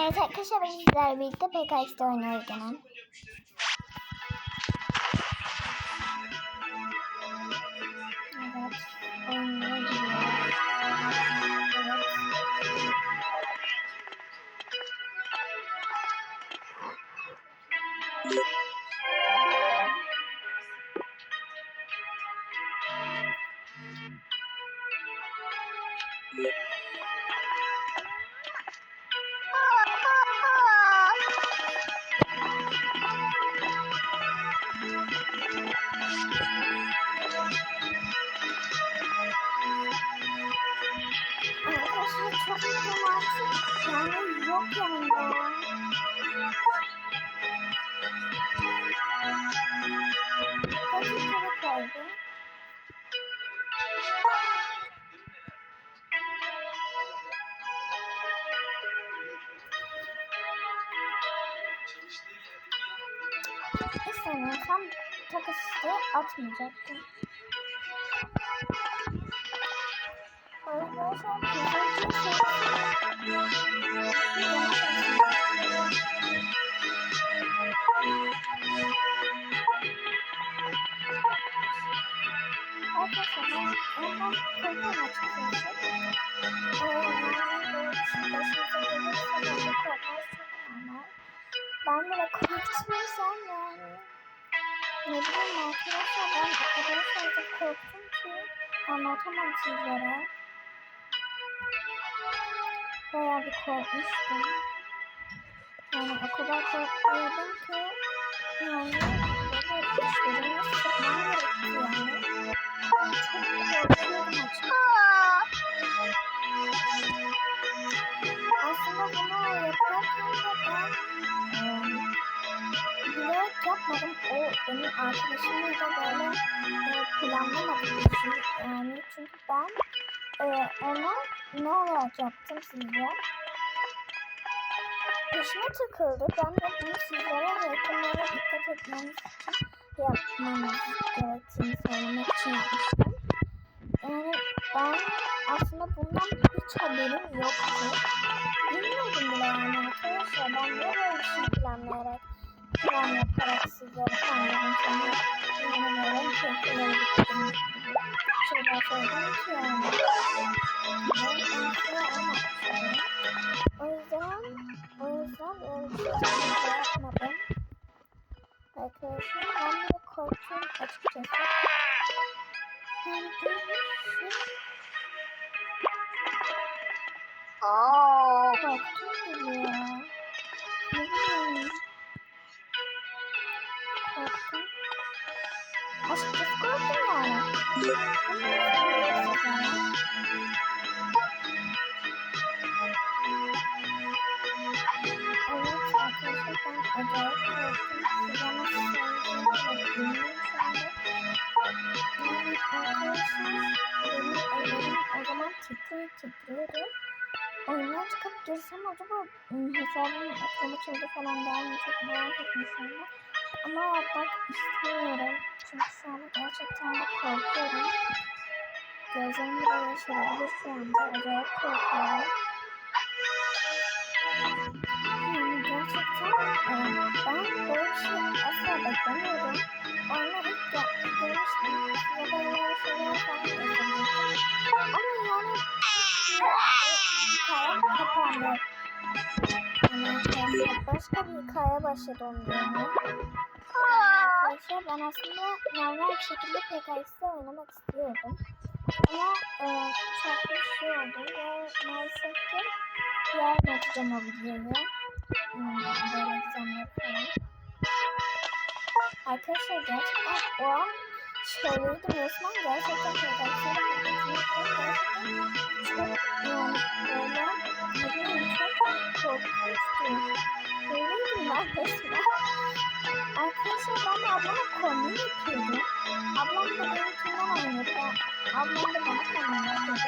Evet arkadaşlar ben sizlerle birlikte PKX'de oynuyoruz gene. Arkadaşlar çok mutluyum artık. Yani yok yanımda. Dakikalık oldu. İstemiyorsam takısı atmayacaktım. Arkadaşlar ben böyle korktuysam yani ne bileyim arkadaşlar ben o kadar fazla korktum ki anlatamam sizlere. Bayağı bir korkmuştum. Yani o kadar korkuyordum ki yani dişlerimi sıkmam gerekti yani. Çok korkuyordum açıkçası. Aslında bunu yaparken de ben eee, bilerek yapmadım. O benim arkadaşımla da böyle e, planlamadım. Yani çünkü ben e, onu ne olarak yaptım sizce? Peşime takıldı. Ben de bunu sizlere yakınlara dikkat etmeniz için yapmanız gerektiğini söylemek için yapmıştım. Yani ben aslında bundan hiç haberim yoktu. Bilmiyordum bile yani arkadaşlar. Ben böyle bir şey planlayarak, plan yaparak sizlere kandırdım sonra yani böyle tepkilere gittim O yüzden, o yüzden öyle bir şey yapmadım. Arkadaşlar ben de korktum açıkçası. Yani böyle. Korktum. Açıkçası korktum yani. Bunu söyleyeyim size. Evet arkadaşlar ben acayip korktum. Size nasıl söyleyeceğimi bile bilmiyorum şu anda. Yani arkadaşlar benim ellerim o zaman titriyor titriyordu. Oyundan çıkıp girsem acaba ım, hesabım atımı çıldı falan der mi çok merak anda. Ama yapmak istemiyorum. Çünkü şu anda gerçekten de korkuyorum. Gözlerim bile yaşarabilir şu anda. Acayip korkuyorum. Yani gerçekten e, ben böyle bir şey asla beklemiyordum. Oyuna ilk girmiştim. Size böyle şeyler falan izlemiştim. Ama yani hikaye kapandı. Başka bir hikaye başladı onun yerine. Ben aslında normal bir şekilde PKX'de oynamak istiyordum. Ama e, farklı bir şey oldu ve maalesef ki yarın atacağım o videoyu. Hmm, böyle gizemler falan. Arkadaşlar gerçekten o an şöyleydim resmen gerçekten PKX'de gerçekten çok yani böyle çok korkmuştum. Böyleydim ben resmen. Arkadaşlar ben de ablama. Ablam da benimkinden oynuyordu. Ablam da bana kombin yapıyordu.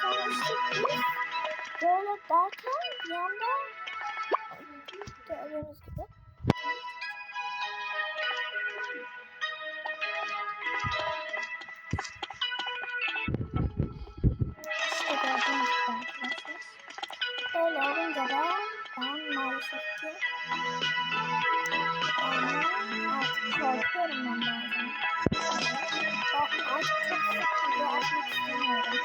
Sonra işte biz böyle derken bir anda gördüğünüz gibi işte gördüğünüz gibi arkadaşlar. Böyle olunca da maalesef ki. Yani artık korkuyorum ben bazen. Ben artık çok sık video atmak istemiyorum.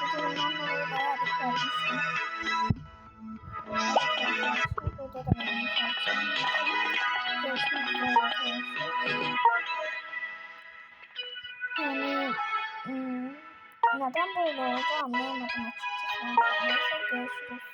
Bu durumdan dolayı bayağı bir korkmuştum. Burada da benim Görüşmek üzere arkadaşlar. Yani hmm, neden böyle oldu anlayamadım açıkçası. Neyse görüşürüz.